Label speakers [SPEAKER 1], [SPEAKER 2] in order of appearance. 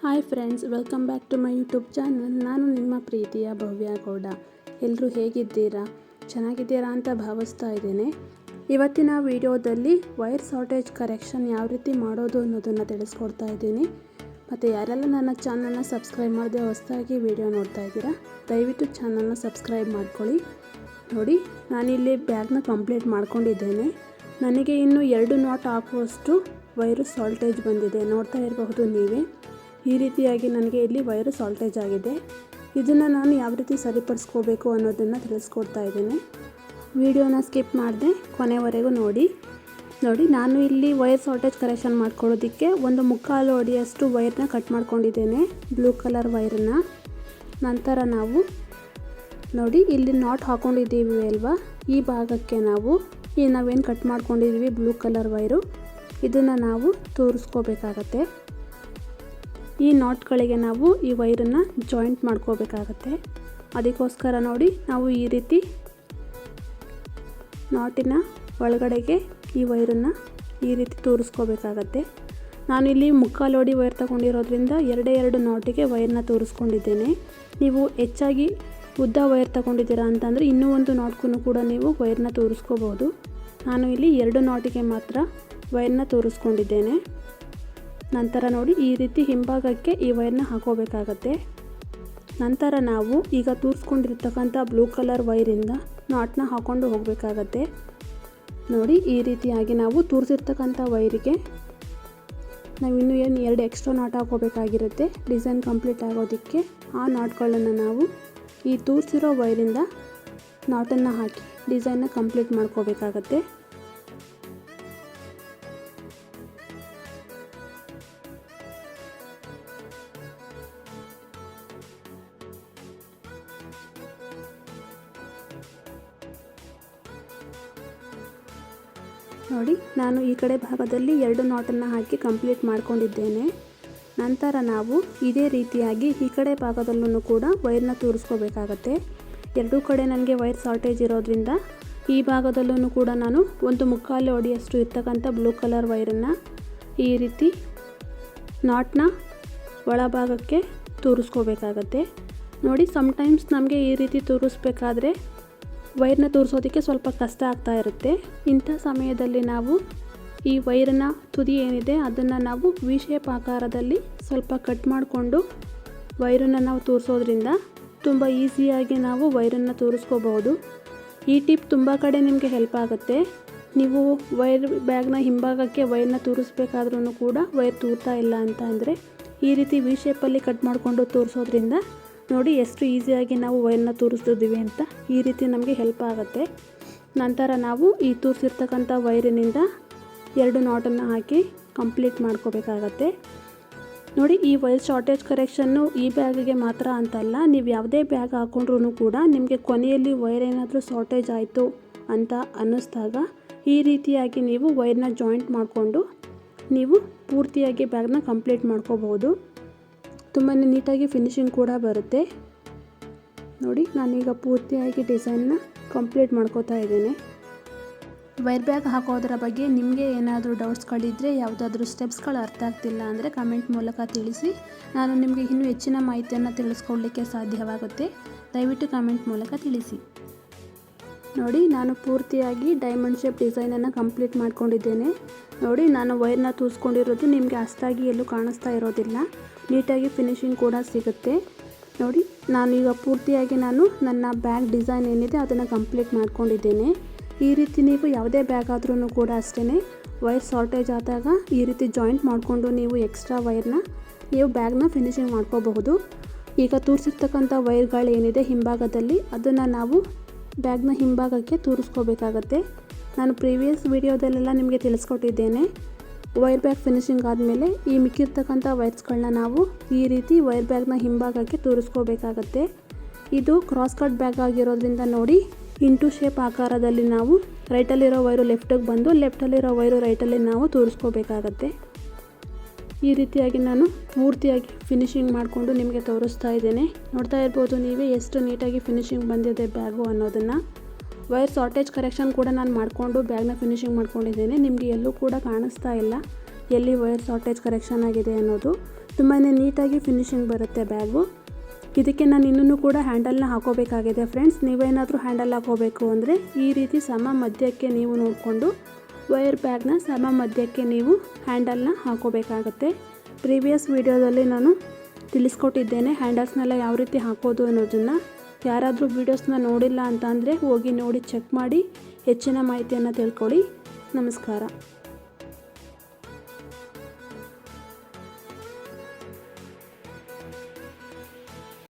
[SPEAKER 1] Hi friends, welcome back to my YouTube channel. ನಾನು ನಿಮ್ಮ ಪ್ರೀತಿಯ ಭವ್ಯ ಗೌಡ. ಎಲ್ಲರೂ ಹೇಗಿದ್ದೀರಾ? ಚೆನ್ನಾಗಿದ್ದೀರಾ ಅಂತ ಭಾವಿಸ್ತಾ ಇದ್ದೇನೆ. ಇವತ್ತಿನ ವಿಡಿಯೋದಲ್ಲಿ ವೈರ್ ಶಾರ್ಟೇಜ್ ಕರೆಕ್ಷನ್ ಯಾವ ರೀತಿ ಮಾಡೋದು ಅನ್ನೋದನ್ನು ತಿಳಿಸ್ಕೊಡ್ತಾ ಇದ್ದೀನಿ. ಮತ್ತು ಯಾರೆಲ್ಲ ನನ್ನ ಚಾನಲ್ನ ಸಬ್ಸ್ಕ್ರೈಬ್ ಮಾಡಿದೆ ಹೊಸದಾಗಿ ವಿಡಿಯೋ ನೋಡ್ತಾ ಇದ್ದೀರಾ, ದಯವಿಟ್ಟು ಚಾನಲ್ನ ಸಬ್ಸ್ಕ್ರೈಬ್ ಮಾಡ್ಕೊಳ್ಳಿ. ನೋಡಿ, ನಾನಿಲ್ಲಿ ಬ್ಯಾಗ್ನ ಕಂಪ್ಲೀಟ್ ಮಾಡ್ಕೊಂಡಿದ್ದೇನೆ. ನನಗೆ ಇನ್ನು ಎರಡು ನಾಟ್ ಹಾಕುವಷ್ಟು ವೈರು ಸಾಲ್ಟೇಜ್ ಬಂದಿದೆ. ನೋಡ್ತಾ ಇರಬಹುದು ನೀವೇ. ಈ ರೀತಿಯಾಗಿ ನನಗೆ ಇಲ್ಲಿ ವೈರು ಸಾಲ್ಟೇಜ್ ಆಗಿದೆ. ಇದನ್ನು ನಾನು ಯಾವ ರೀತಿ ಸರಿಪಡಿಸ್ಕೋಬೇಕು ಅನ್ನೋದನ್ನು ತಿಳಿಸ್ಕೊಡ್ತಾ ಇದ್ದೇನೆ. ವಿಡಿಯೋನ ಸ್ಕಿಪ್ ಮಾಡಿದೆ ಕೊನೆವರೆಗೂ ನೋಡಿ. ನೋಡಿ, ನಾನು ಇಲ್ಲಿ ವೈರ್ ಸಾಲ್ಟೇಜ್ ಕರೆಕ್ಷನ್ ಮಾಡ್ಕೊಳ್ಳೋದಕ್ಕೆ ಒಂದು ಮುಕ್ಕಾಲು ಅಡಿಯಷ್ಟು ವೈರ್ನ ಕಟ್ ಮಾಡ್ಕೊಂಡಿದ್ದೇನೆ. ಬ್ಲೂ ಕಲರ್ ವೈರನ್ನು ನಂತರ ನಾವು ನೋಡಿ, ಇಲ್ಲಿ ನಾಟ್ ಹಾಕ್ಕೊಂಡಿದ್ದೀವಿ ಅಲ್ವಾ? ಈ ಭಾಗಕ್ಕೆ ನಾವು ಈ ನಾವೇನು ಕಟ್ ಮಾಡ್ಕೊಂಡಿದ್ದೀವಿ ಬ್ಲೂ ಕಲರ್ ವೈರು. ಇದನ್ನು ನಾವು ತೋರಿಸ್ಕೋಬೇಕಾಗತ್ತೆ. ಈ ನಾಟ್ಗಳಿಗೆ ನಾವು ಈ ವೈರನ್ನು ಜಾಯಿಂಟ್ ಮಾಡ್ಕೋಬೇಕಾಗತ್ತೆ. ಅದಕ್ಕೋಸ್ಕರ ನೋಡಿ ನಾವು ಈ ರೀತಿ ನಾಟಿನ ಒಳಗಡೆಗೆ ಈ ವೈರನ್ನು ಈ ರೀತಿ ತೋರಿಸ್ಕೋಬೇಕಾಗತ್ತೆ. ನಾನಿಲ್ಲಿ ಮುಕ್ಕಾಲೋಡಿ ವೈರ್ ತಗೊಂಡಿರೋದ್ರಿಂದ ಎರಡೇ ಎರಡು ನಾಟಿಗೆ ವೈರ್ನ ತೋರಿಸ್ಕೊಂಡಿದ್ದೇನೆ. ನೀವು ಹೆಚ್ಚಾಗಿ ಉದ್ದ ವೈರ್ ತಗೊಂಡಿದ್ದೀರಾ ಅಂತಂದರೆ ಇನ್ನೂ ಒಂದು ನಾಟ್ಗೂ ಕೂಡ ನೀವು ವೈರ್ನ ತೋರಿಸ್ಕೋಬೋದು ನಾನು ಇಲ್ಲಿ ಎರಡು ನಾಟಿಗೆ ಮಾತ್ರ ವೈರ್ನ ತೋರಿಸ್ಕೊಂಡಿದ್ದೇನೆ. ನಂತರ ನೋಡಿ ಈ ರೀತಿ ಹಿಂಭಾಗಕ್ಕೆ ಈ ವೈರ್ನ ಹಾಕೋಬೇಕಾಗತ್ತೆ. ನಂತರ ನಾವು ಈಗ ತೂರಿಸ್ಕೊಂಡಿರ್ತಕ್ಕಂಥ ಬ್ಲೂ ಕಲರ್ ವೈರಿಂದ ನಾಟ್ನ ಹಾಕ್ಕೊಂಡು ಹೋಗಬೇಕಾಗತ್ತೆ. ನೋಡಿ ಈ ರೀತಿಯಾಗಿ ನಾವು ತೂರಿಸಿರ್ತಕ್ಕಂಥ ವೈರಿಗೆ ನಾವು ಇನ್ನೂ ಏನು ಎರಡು ಎಕ್ಸ್ಟ್ರಾ ನಾಟ್ ಹಾಕೋಬೇಕಾಗಿರುತ್ತೆ, ಡಿಸೈನ್ ಕಂಪ್ಲೀಟ್ ಆಗೋದಕ್ಕೆ. ಆ ನಾಟ್ಗಳನ್ನು ನಾವು ಈ ತೂರಿಸಿರೋ ವೈರಿಂದ ನಾಟನ್ನು ಹಾಕಿ ಡಿಸೈನ್ನ ಕಂಪ್ಲೀಟ್ ಮಾಡ್ಕೋಬೇಕಾಗತ್ತೆ. ನೋಡಿ, ನಾನು ಈ ಕಡೆ ಭಾಗದಲ್ಲಿ ಎರಡು ನಾಟನ್ನು ಹಾಕಿ ಕಂಪ್ಲೀಟ್ ಮಾಡ್ಕೊಂಡಿದ್ದೇನೆ. ನಂತರ ನಾವು ಇದೇ ರೀತಿಯಾಗಿ ಈ ಕಡೆ ಭಾಗದಲ್ಲೂ ಕೂಡ ವೈರ್ನ ತೂರಿಸ್ಕೋಬೇಕಾಗತ್ತೆ. ಎರಡೂ ಕಡೆ ನನಗೆ ವೈರ್ ಶಾರ್ಟೇಜ್ ಇರೋದ್ರಿಂದ ಈ ಭಾಗದಲ್ಲೂ ಕೂಡ ನಾನು ಒಂದು ಮುಕ್ಕಾಲು ಅಡಿಯಷ್ಟು ಇರ್ತಕ್ಕಂಥ ಬ್ಲೂ ಕಲರ್ ವೈರನ್ನು ಈ ರೀತಿ ನಾಟ್ನ ಒಳಭಾಗಕ್ಕೆ ತೂರಿಸ್ಕೋಬೇಕಾಗತ್ತೆ. ನೋಡಿ ಸಮ್ಟೈಮ್ಸ್ ನಮಗೆ ಈ ರೀತಿ ತೂರಿಸ್ಬೇಕಾದ್ರೆ ವೈರ್ನ ತೋರಿಸೋದಕ್ಕೆ ಸ್ವಲ್ಪ ಕಷ್ಟ ಆಗ್ತಾ ಇರುತ್ತೆ. ಇಂಥ ಸಮಯದಲ್ಲಿ ನಾವು ಈ ವೈರನ್ನ ತುದಿ ಏನಿದೆ ಅದನ್ನು ನಾವು ವಿ ಶೇಪ್ ಆಕಾರದಲ್ಲಿ ಸ್ವಲ್ಪ ಕಟ್ ಮಾಡಿಕೊಂಡು ವೈರನ್ನು ನಾವು ತೋರಿಸೋದ್ರಿಂದ ತುಂಬ ಈಸಿಯಾಗಿ ನಾವು ವೈರನ್ನು ತೋರಿಸ್ಕೋಬಹುದು. ಈ ಟಿಪ್ ತುಂಬ ಕಡೆ ನಿಮಗೆ ಹೆಲ್ಪ್ ಆಗುತ್ತೆ. ನೀವು ವೈರ್ ಬ್ಯಾಗ್ನ ಹಿಂಭಾಗಕ್ಕೆ ವೈರ್ನ ತೋರಿಸ್ಬೇಕಾದ್ರೂ ಕೂಡ ವೈರ್ ತೂರ್ತಾ ಇಲ್ಲ ಅಂತ ಅಂದರೆ ಈ ರೀತಿ ವಿ ಶೇಪಲ್ಲಿ ಕಟ್ ಮಾಡಿಕೊಂಡು ತೋರಿಸೋದ್ರಿಂದ ನೋಡಿ ಎಷ್ಟು ಈಸಿಯಾಗಿ ನಾವು ವೈರ್ನ ತೋರಿಸ್ತಿದ್ದೀವಿ ಅಂತ ಈ ರೀತಿ ನಮಗೆ ಹೆಲ್ಪ್ ಆಗುತ್ತೆ. ನಂತರ ನಾವು ಈ ತೋರಿಸಿರ್ತಕ್ಕಂಥ ವೈರಿನಿಂದ ಎರಡು ನಾಟನ್ನು ಹಾಕಿ ಕಂಪ್ಲೀಟ್ ಮಾಡ್ಕೋಬೇಕಾಗತ್ತೆ. ನೋಡಿ ಈ ವೈರ್ ಶಾರ್ಟೇಜ್ ಕರೆಕ್ಷನ್ನು ಈ ಬ್ಯಾಗಿಗೆ ಮಾತ್ರ ಅಂತಲ್ಲ, ನೀವು ಯಾವುದೇ ಬ್ಯಾಗ್ ಹಾಕ್ಕೊಂಡ್ರೂ ಕೂಡ ನಿಮಗೆ ಕೊನೆಯಲ್ಲಿ ವೈರ್ ಏನಾದರೂ ಶಾರ್ಟೇಜ್ ಆಯಿತು ಅಂತ ಅನ್ನಿಸ್ದಾಗ ಈ ರೀತಿಯಾಗಿ ನೀವು ವೈರ್ನ ಜಾಯಿಂಟ್ ಮಾಡಿಕೊಂಡು ನೀವು ಪೂರ್ತಿಯಾಗಿ ಬ್ಯಾಗ್ನ ಕಂಪ್ಲೀಟ್ ಮಾಡ್ಕೋಬಹುದು. ತುಂಬಾ ನೀಟಾಗಿ ಫಿನಿಶಿಂಗ್ ಕೂಡ ಬರುತ್ತೆ. ನೋಡಿ, ನಾನೀಗ ಪೂರ್ತಿಯಾಗಿ ಡಿಸೈನ್ನ ಕಂಪ್ಲೀಟ್ ಮಾಡ್ಕೋತಾ ಇದ್ದೇನೆ. ವೈರ್ ಬ್ಯಾಗ್ ಹಾಕೋದ್ರ ಬಗ್ಗೆ ನಿಮಗೆ ಏನಾದರೂ ಡೌಟ್ಸ್ಗಳಿದ್ದರೆ ಯಾವುದಾದ್ರೂ ಸ್ಟೆಪ್ಸ್ಗಳು ಅರ್ಥ ಆಗ್ತಿಲ್ಲ ಅಂದರೆ ಕಮೆಂಟ್ ಮೂಲಕ ತಿಳಿಸಿ. ನಾನು ನಿಮಗೆ ಇನ್ನೂ ಹೆಚ್ಚಿನ ಮಾಹಿತಿಯನ್ನು ತಿಳಿಸ್ಕೊಳ್ಳಿಕ್ಕೆ ಸಾಧ್ಯವಾಗುತ್ತೆ. ದಯವಿಟ್ಟು ಕಮೆಂಟ್ ಮೂಲಕ ತಿಳಿಸಿ. ನೋಡಿ, ನಾನು ಪೂರ್ತಿಯಾಗಿ ಡೈಮಂಡ್ ಶೇಪ್ ಡಿಸೈನನ್ನು ಕಂಪ್ಲೀಟ್ ಮಾಡ್ಕೊಂಡಿದ್ದೇನೆ. ನೋಡಿ, ನಾನು ವೈರ್ನ ತೂಸ್ಕೊಂಡಿರೋದು ನಿಮಗೆ ಅಷ್ಟಾಗಿ ಎಲ್ಲೂ ಕಾಣಿಸ್ತಾ ಇರೋದಿಲ್ಲ. ನೀಟಾಗಿ ಫಿನಿಶಿಂಗ್ ಕೂಡ ಸಿಗುತ್ತೆ. ನೋಡಿ, ನಾನು ಈಗ ಪೂರ್ತಿಯಾಗಿ ನಾನು ನನ್ನ ಬ್ಯಾಗ್ ಡಿಸೈನ್ ಏನಿದೆ ಅದನ್ನು ಕಂಪ್ಲೀಟ್ ಮಾಡ್ಕೊಂಡಿದ್ದೇನೆ. ಈ ರೀತಿ ನೀವು ಯಾವುದೇ ಬ್ಯಾಗ್ ಆದ್ರೂ ಕೂಡ ಅಷ್ಟೇ ವೈರ್ ಶಾರ್ಟೇಜ್ ಆದಾಗ ಈ ರೀತಿ ಜಾಯಿಂಟ್ ಮಾಡಿಕೊಂಡು ನೀವು ಎಕ್ಸ್ಟ್ರಾ ವೈರ್ನ ನೀವು ಬ್ಯಾಗ್ನ ಫಿನಿಶಿಂಗ್ ಮಾಡ್ಕೋಬಹುದು. ಈಗ ತೋರಿಸಿರ್ತಕ್ಕಂಥ ವೈರ್ಗಳು ಏನಿದೆ ಹಿಂಭಾಗದಲ್ಲಿ, ಅದನ್ನು ನಾವು ಬ್ಯಾಗ್ನ ಹಿಂಭಾಗಕ್ಕೆ ತೂರಿಸ್ಕೋಬೇಕಾಗತ್ತೆ. ನಾನು ಪ್ರೀವಿಯಸ್ ವೀಡಿಯೋದಲ್ಲೆಲ್ಲ ನಿಮಗೆ ತಿಳಿಸ್ಕೊಟ್ಟಿದ್ದೇನೆ. ವೈರ್ ಬ್ಯಾಗ್ ಫಿನಿಶಿಂಗ್ ಆದಮೇಲೆ ಈ ಮಿಕ್ಕಿರ್ತಕ್ಕಂಥ ವೈರ್ಸ್ಗಳನ್ನ ನಾವು ಈ ರೀತಿ ವೈರ್ ಬ್ಯಾಗ್ನ ಹಿಂಭಾಗಕ್ಕೆ ತೂರಿಸ್ಕೋಬೇಕಾಗತ್ತೆ. ಇದು ಕ್ರಾಸ್ ಕಟ್ ಬ್ಯಾಗ್ ಆಗಿರೋದ್ರಿಂದ ನೋಡಿ ಇಂಟು ಶೇಪ್ ಆಕಾರದಲ್ಲಿ ನಾವು ರೈಟಲ್ಲಿರೋ ವೈರು ಲೆಫ್ಟಿಗೆ ಬಂದು ಲೆಫ್ಟಲ್ಲಿರೋ ವೈರು ರೈಟಲ್ಲಿ ನಾವು ತೋರಿಸ್ಕೋಬೇಕಾಗತ್ತೆ. ಈ ರೀತಿಯಾಗಿ ನಾನು ಪೂರ್ತಿಯಾಗಿ ಫಿನಿಶಿಂಗ್ ಮಾಡಿಕೊಂಡು ನಿಮಗೆ ತೋರಿಸ್ತಾ ಇದ್ದೇನೆ. ನೋಡ್ತಾ ಇರ್ಬೋದು ನೀವೇ ಎಷ್ಟು ನೀಟಾಗಿ ಫಿನಿಶಿಂಗ್ ಬಂದಿದೆ ಬ್ಯಾಗು ಅನ್ನೋದನ್ನು. ವೈರ್ ಶಾರ್ಟೇಜ್ ಕರೆಕ್ಷನ್ ಕೂಡ ನಾನು ಮಾಡಿಕೊಂಡು ಬ್ಯಾಗ್ನ ಫಿನಿಶಿಂಗ್ ಮಾಡ್ಕೊಂಡಿದ್ದೇನೆ. ನಿಮಗೆ ಎಲ್ಲೂ ಕೂಡ ಕಾಣಿಸ್ತಾ ಇಲ್ಲ ಎಲ್ಲಿ ವೈರ್ ಶಾರ್ಟೇಜ್ ಕರೆಕ್ಷನ್ ಆಗಿದೆ ಅನ್ನೋದು. ತುಂಬಾ ನೀಟಾಗಿ ಫಿನಿಶಿಂಗ್ ಬರುತ್ತೆ ಬ್ಯಾಗು. ಇದಕ್ಕೆ ನಾನು ಇನ್ನೂ ಕೂಡ ಹ್ಯಾಂಡಲ್ನ ಹಾಕೋಬೇಕಾಗಿದೆ ಫ್ರೆಂಡ್ಸ್ ನೀವೇನಾದರೂ ಹ್ಯಾಂಡಲ್ ಹಾಕೋಬೇಕು ಅಂದರೆ ಈ ರೀತಿ ಸಮ ಮಧ್ಯಕ್ಕೆ ನೀವು ನೋಡಿಕೊಂಡು ವೈರ್ ಬ್ಯಾಗ್ನ ಸಮ ಮಧ್ಯಕ್ಕೆ ನೀವು ಹ್ಯಾಂಡಲ್ನ ಹಾಕೋಬೇಕಾಗತ್ತೆ. ಪ್ರೀವಿಯಸ್ ವಿಡಿಯೋದಲ್ಲಿ ನಾನು ತಿಳಿಸ್ಕೊಟ್ಟಿದ್ದೇನೆ ಹ್ಯಾಂಡಲ್ಸ್ನೆಲ್ಲ ಯಾವ ರೀತಿ ಹಾಕೋದು ಅನ್ನೋದನ್ನು. ಯಾರಾದರೂ ವೀಡಿಯೋಸ್ನ ನೋಡಿಲ್ಲ ಅಂತ ಹೋಗಿ ನೋಡಿ ಚೆಕ್ ಮಾಡಿ ಹೆಚ್ಚಿನ ಮಾಹಿತಿಯನ್ನು ತಿಳ್ಕೊಳ್ಳಿ. ನಮಸ್ಕಾರ.